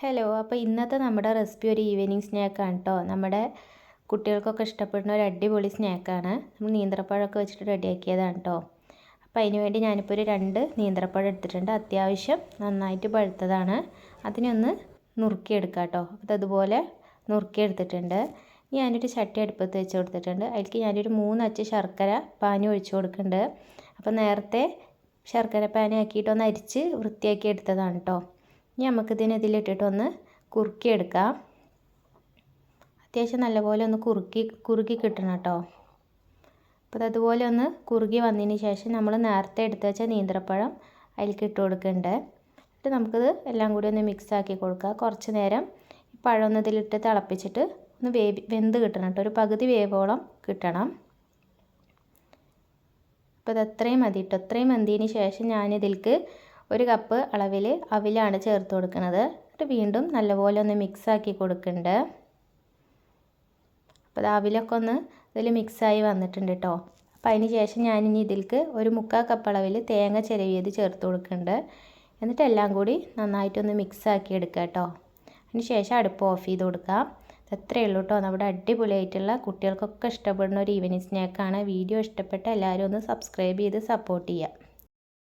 Hello അപ്പോൾ ഇന്നത്തെ നമ്മുടെ റെസിപ്പി ഒരു ഈവനിങ് സ്നാക്കാണ് കേട്ടോ നമ്മുടെ കുട്ടികൾക്കൊക്കെ ഇഷ്ടപ്പെടുന്ന ഒരു അടിപൊളി സ്നാക്കാണ് നമ്മൾ നീന്തപ്പഴമൊക്കെ വെച്ചിട്ട് റെഡിയാക്കിയതാണ് കേട്ടോ അപ്പോൾ അതിന് വേണ്ടി ഞാനിപ്പോൾ ഒരു രണ്ട് നീന്തപ്പഴം എടുത്തിട്ടുണ്ട്. അത്യാവശ്യം നന്നായിട്ട് പഴുത്തതാണ്. അതിനൊന്ന് ഒന്ന് നുറുക്കിയെടുക്കാം കേട്ടോ അപ്പോൾ അതുപോലെ നുറുക്കിയെടുത്തിട്ടുണ്ട്. ഞാനൊരു ചട്ടി അടുപ്പത്ത് വെച്ച് കൊടുത്തിട്ടുണ്ട്. അതിലേക്ക് ഞാനൊരു മൂന്നച്ച് ശർക്കര പാനി ഒഴിച്ചു കൊടുക്കുന്നുണ്ട്. അപ്പോൾ നേരത്തെ ശർക്കര പാനി ആക്കിയിട്ട് ഒന്ന് അരിച്ച് വൃത്തിയാക്കി എടുത്തതാണ് കേട്ടോ ഇനി നമുക്കിതിനെ ഇതിലിട്ടിട്ടൊന്ന് കുറുക്കിയെടുക്കാം. അത്യാവശ്യം നല്ലപോലെ ഒന്ന് കുറുക്കി കുറുക്കി കിട്ടണം കേട്ടോ. അപ്പോൾ അതുപോലെ ഒന്ന് കുറുകി വന്നതിന് ശേഷം നമ്മൾ നേരത്തെ എടുത്ത് വെച്ച നീന്തപ്പഴം അതിലേക്ക് ഇട്ട് കൊടുക്കുന്നുണ്ട്. എന്നിട്ട് നമുക്കിത് എല്ലാം കൂടി ഒന്ന് മിക്സ് ആക്കി കൊടുക്കുക കുറച്ച് നേരം ഈ പഴം ഒന്ന് ഇതിലിട്ട് തിളപ്പിച്ചിട്ട് ഒന്ന് വേവി വെന്ത് കിട്ടണം കേട്ടോ. ഒരു പകുതി വേവോളം കിട്ടണം. അപ്പോൾ ഇത് അത്രയും മതി കേട്ടോ. അത്രയും വെന്തതിന് ശേഷം ഞാനിതിലേക്ക് ഒരു കപ്പ് അളവിൽ അവിലാണ് ചേർത്ത് കൊടുക്കുന്നത്. എന്നിട്ട് വീണ്ടും നല്ലപോലെ ഒന്ന് മിക്സാക്കി കൊടുക്കുന്നുണ്ട്. അപ്പോൾ അത് അവിലൊക്കെ ഒന്ന് ഇതിൽ മിക്സായി വന്നിട്ടുണ്ട് കേട്ടോ അപ്പോൾ അതിന് ശേഷം ഞാനിനി ഇതിലേക്ക് ഒരു മുക്കാൽ കപ്പ് അളവിൽ തേങ്ങ ചിരവിയത് ചേർത്ത് കൊടുക്കുന്നുണ്ട്. എന്നിട്ട് എല്ലാം കൂടി നന്നായിട്ടൊന്ന് മിക്സാക്കി എടുക്കുക കേട്ടോ അതിന് ശേഷം അടുപ്പ് ഓഫ് ചെയ്ത് കൊടുക്കാം. അത്രയേ ഉള്ളൂ കേട്ടോ നമ്മുടെ അടിപൊളിയായിട്ടുള്ള കുട്ടികൾക്കൊക്കെ ഇഷ്ടപ്പെടുന്ന ഒരു ഈവനിങ് സ്നാക്കാണ് വീഡിയോ ഇഷ്ടപ്പെട്ട എല്ലാവരും ഒന്ന് സബ്സ്ക്രൈബ് ചെയ്ത് സപ്പോർട്ട് ചെയ്യുക.